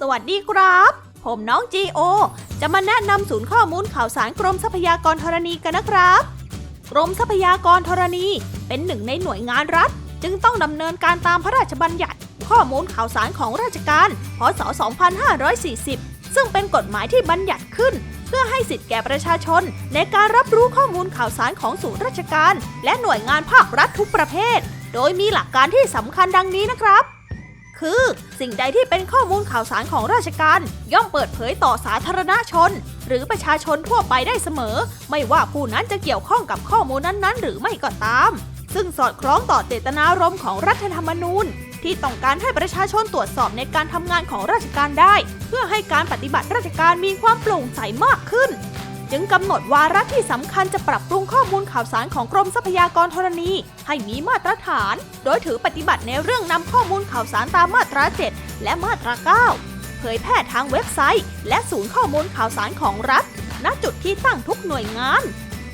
สวัสดีครับ ผมน้องจีโอ จะมาแนะนำศูนย์ข้อมูลข่าวสารกรมทรัพยากรธรณีกันนะครับ กรมทรัพยากรธรณีเป็นหนึ่งในหน่วยงานรัฐ จึงต้องดำเนินการตามพระราชบัญญัติ ข้อมูลข่าวสารของราชการ พศ 2540 ซึ่งเป็นกฎหมายที่บัญญัติขึ้น เพื่อให้สิทธิแก่ประชาชน ในการรับรู้ข้อมูลข่าวสารของศูนย์ราชการ และหน่วยงานภาครัฐทุกประเภท โดยมีหลักการที่สำคัญดังนี้นะครับ คือ สิ่งใดที่เป็นข้อมูลข่าวสารของราชการ ย่อมเปิดเผยต่อสาธารณชน หรือประชาชนทั่วไปได้เสมอ ไม่ว่าผู้นั้นจะเกี่ยวข้องกับข้อมูลนั้นๆ หรือไม่ก็ตาม ซึ่งสอดคล้องต่อเจตนารมณ์ของรัฐธรรมนูญ ที่ต้องการให้ประชาชนตรวจสอบในการทำงานของราชการได้ เพื่อให้การปฏิบัติราชการมีความโปร่งใสมากขึ้น จึงกำหนดวาระที่สำคัญจะปรับปรุงข้อมูลข่าวสารของกรมทรัพยากรธรณี ให้มีมาตรฐาน โดยถือปฏิบัติในเรื่องนำข้อมูลข่าวสารตามมาตรา 7 และมาตรา 9 เผยแพร่ทางเว็บไซต์ และศูนย์ข้อมูลข่าวสารของรัฐ ณจุดที่ตั้งทุกหน่วยงาน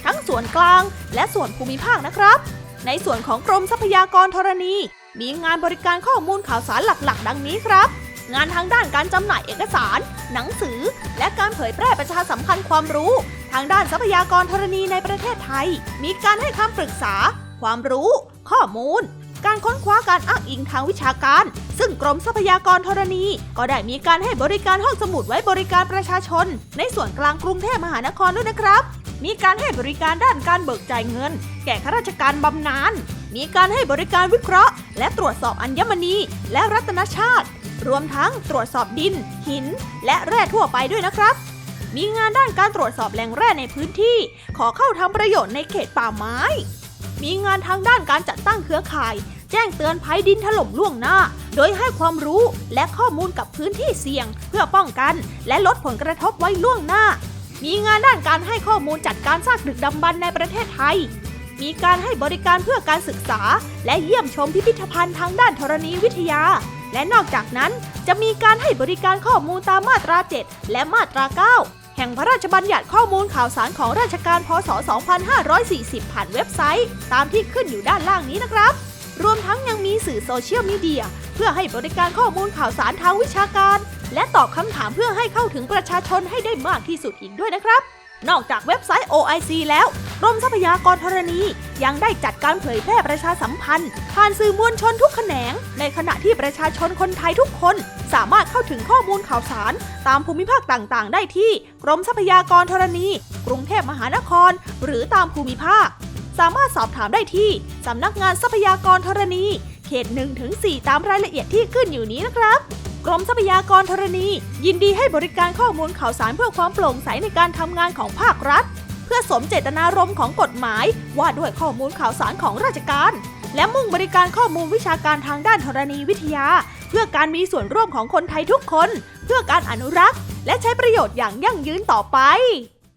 ทั้งส่วนกลางและส่วนภูมิภาคนะครับ ในส่วนของกรมทรัพยากรธรณี มีงานบริการข้อมูลข่าวสารหลักๆ ดังนี้ครับ งานทางด้านการจำหน่ายเอกสาร หนังสือ และการเผยแพร่ประชาสัมพันธ์ความรู้ ทางด้านทรัพยากรธรณีในประเทศไทย มีการให้คำปรึกษา ความรู้ ข้อมูล การค้นคว้าการอ้างอิงทางวิชาการ ซึ่งกรมทรัพยากรธรณี ก็ได้มีการให้บริการห้องสมุดไว้บริการประชาชน ในส่วนกลางกรุงเทพมหานครด้วยนะครับมีการให้บริการด้านการเบิกจ่ายเงิน แก่ข้าราชการบำนาญ มีการให้บริการวิเคราะห์ และตรวจสอบอัญมณี และรัตนชาติ รวมทั้งตรวจสอบดิน หิน และแร่ทั่วไปด้วยนะครับ มีงานด้านการตรวจสอบแหล่งแร่ในพื้นที่ ขอเข้าทำประโยชน์ในเขตป่าไม้ มีงานทางด้านการจัดตั้งเครือข่าย แจ้งเตือนภัยดินถล่มล่วงหน้า โดยให้ความรู้และข้อมูลกับพื้นที่เสี่ยง เพื่อป้องกัน และลดผลกระทบไว้ล่วงหน้า มีงานด้านการให้ข้อมูลจัดการซากดึกดำบรรพ์ในประเทศไทยมีการให้บริการเพื่อการศึกษา และเยี่ยมชมพิพิธภัณฑ์ทางด้านธรณีวิทยา และนอกจากนั้นจะมีการให้บริการข้อมูลตามมาตรา 7 และมาตรา 9 แห่งพระราชบัญญัติข้อมูลข่าวสารของราชการพศ 2540 ผ่านเว็บไซต์ ตามที่ขึ้นอยู่ด้านล่างนี้นะครับ รวมทั้งยังมีสื่อโซเชียลมีเดียเพื่อให้บริการข้อมูลข่าวสารทางวิชาการ และตอบคำถามเพื่อให้เข้าถึงประชาชนให้ได้มากที่สุดอีกด้วยนะครับ นอกจากเว็บไซต์ OIC แล้วกรมทรัพยากรธรณี ยังได้จัดการเผยแพร่ประชาสัมพันธ์ ผ่านสื่อมวลชนทุกแขนง ในขณะที่ประชาชนคนไทยทุกคน สามารถเข้าถึงข้อมูลข่าวสาร ตามภูมิภาคต่างๆ ได้ที่กรมทรัพยากรธรณี กรุงเทพมหานคร หรือตามภูมิภาค สามารถสอบถามได้ที่สำนักงานทรัพยากรธรณี เขต1ถึง4ตามรายละเอียดที่ขึ้นอยู่นี้นะครับกรมทรัพยากรธรณี ยินดีให้บริการข้อมูลข่าวสารเพื่อความโปร่งใสในการทำงานของภาครัฐ พื่อสมเจตนารมณ์ของกฎหมาย ว่าด้วยข้อมูลข่าวสารของราชการ และมุ่งบริการข้อมูลวิชาการทางด้านธรณีวิทยา เพื่อการมีส่วนร่วมของคนไทยทุกคน เพื่อการอนุรักษ์ และใช้ประโยชน์อย่างยั่งยืนต่อไป